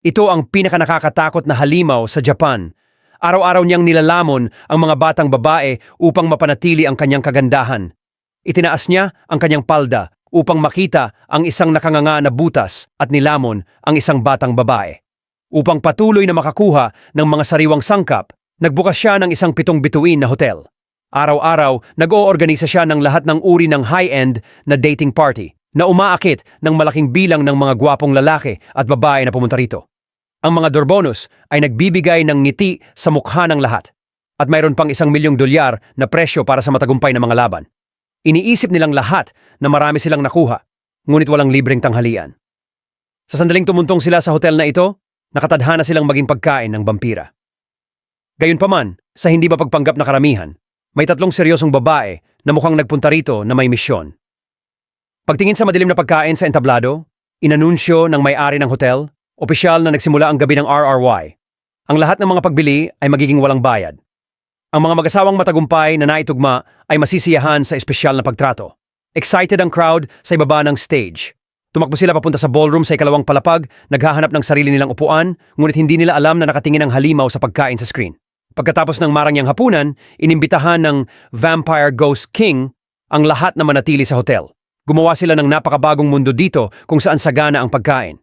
Ito ang pinakanakakatakot na halimaw sa Japan. Araw-araw niyang nilalamon ang mga batang babae upang mapanatili ang kanyang kagandahan. Itinaas niya ang kanyang palda upang makita ang isang nakanganga na butas at nilamon ang isang batang babae. Upang patuloy na makakuha ng mga sariwang sangkap, nagbukas siya ng isang pitong bituin na hotel. Araw-araw, nag-oorganisa siya ng lahat ng uri ng high-end na dating party na umaakit ng malaking bilang ng mga gwapong lalaki at babae na pumunta rito. Ang mga Dorbonos ay nagbibigay ng ngiti sa mukha ng lahat at mayroon pang isang milyong dolyar na presyo para sa matagumpay na mga laban. Iniisip nilang lahat na marami silang nakuha, ngunit walang libreng tanghalian. Sa sandaling tumuntong sila sa hotel na ito, nakatadhana silang maging pagkain ng vampira. Gayunpaman, sa hindi ba pagpanggap na karamihan, may tatlong seryosong babae na mukhang nagpunta rito na may misyon. Pagtingin sa madilim na pagkain sa entablado, inanunsyo ng may-ari ng hotel, opisyal na nagsimula ang gabi ng RRY. Ang lahat ng mga pagbili ay magiging walang bayad. Ang mga mag-asawang matagumpay na naitugma ay masisiyahan sa espesyal na pagtrato. Excited ang crowd sa ibaba ng stage. Tumakbo sila papunta sa ballroom sa ikalawang palapag, naghahanap ng sarili nilang upuan, ngunit hindi nila alam na nakatingin ang halimaw sa pagkain sa screen. Pagkatapos ng marangyang hapunan, inimbitahan ng Vampire Ghost King ang lahat na manatili sa hotel. Gumawa sila ng napakabagong mundo dito kung saan sagana ang pagkain.